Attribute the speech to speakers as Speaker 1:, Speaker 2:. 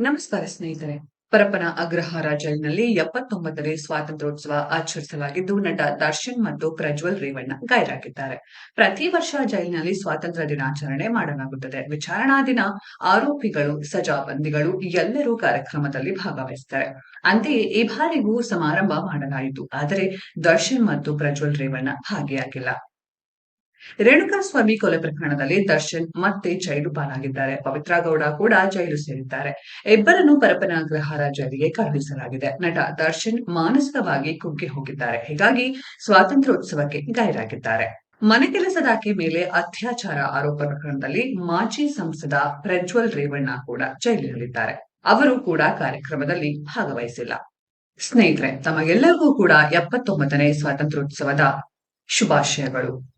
Speaker 1: ನಮಸ್ಕಾರ ಸ್ನೇಹಿತರೆ. ಪರಪನ ಅಗ್ರಹಾರ ಜೈಲಿನಲ್ಲಿ ಎಪ್ಪತ್ತೊಂಬತ್ತನೇ ಸ್ವಾತಂತ್ರ್ಯೋತ್ಸವ ಆಚರಿಸಲಾಗಿದ್ದು, ನಟ ದರ್ಶನ್ ಮತ್ತು ಪ್ರಜ್ವಲ್ ರೇವಣ್ಣ ಗೈರಾಗಿದ್ದಾರೆ. ಪ್ರತಿ ವರ್ಷ ಜೈಲಿನಲ್ಲಿ ಸ್ವಾತಂತ್ರ್ಯ ದಿನಾಚರಣೆ ಮಾಡಲಾಗುತ್ತದೆ. ವಿಚಾರಣಾ ದಿನ, ಆರೋಪಿಗಳು, ಸಜಾಬಂದಿಗಳು ಎಲ್ಲರೂ ಕಾರ್ಯಕ್ರಮದಲ್ಲಿ ಭಾಗವಹಿಸುತ್ತಾರೆ ಅಂತೆಯೇ ಈ ಬಾರಿಗೂ ಸಮಾರಂಭ ಮಾಡಲಾಯಿತು. ಆದರೆ ದರ್ಶನ್ ಮತ್ತು ಪ್ರಜ್ವಲ್ ರೇವಣ್ಣ ಭಾಗಿಯಾಗಿಲ್ಲ. ರೇಣುಕಾಸ್ವಾಮಿ ಕೊಲೆ ಪ್ರಕರಣದಲ್ಲಿ ದರ್ಶನ್ ಮತ್ತೆ ಜೈಲು ಪಾಲಾಗಿದ್ದಾರೆ. ಪವಿತ್ರ ಗೌಡ ಕೂಡ ಜೈಲು ಸೇರಿದ್ದಾರೆ. ಇಬ್ಬರನ್ನು ಪರಪನ ಅಗ್ರಹಾರ ಜೈಲಿಗೆ ಕಳುಹಿಸಲಾಗಿದೆ. ನಟ ದರ್ಶನ್ ಮಾನಸಿಕವಾಗಿ ಕುಗ್ಗಿ ಹೋಗಿದ್ದಾರೆ. ಹೀಗಾಗಿ ಸ್ವಾತಂತ್ರ್ಯೋತ್ಸವಕ್ಕೆ ಗೈರಾಗಿದ್ದಾರೆ. ಮನೆ ಕೆಲಸದಾಕೆ ಮೇಲೆ ಅತ್ಯಾಚಾರ ಆರೋಪ ಪ್ರಕರಣದಲ್ಲಿ ಮಾಜಿ ಸಂಸದ ಪ್ರಜ್ವಲ್ ರೇವಣ್ಣ ಕೂಡ ಜೈಲಿನಲ್ಲಿದ್ದಾರೆ. ಅವರು ಕೂಡ ಕಾರ್ಯಕ್ರಮದಲ್ಲಿ ಭಾಗವಹಿಸಿಲ್ಲ. ಸ್ನೇಹಿತರೆ, ತಮಗೆಲ್ಲರಿಗೂ ಕೂಡ ಎಪ್ಪತ್ತೊಂಬತ್ತನೇ ಸ್ವಾತಂತ್ರ್ಯೋತ್ಸವದ ಶುಭಾಶಯಗಳು.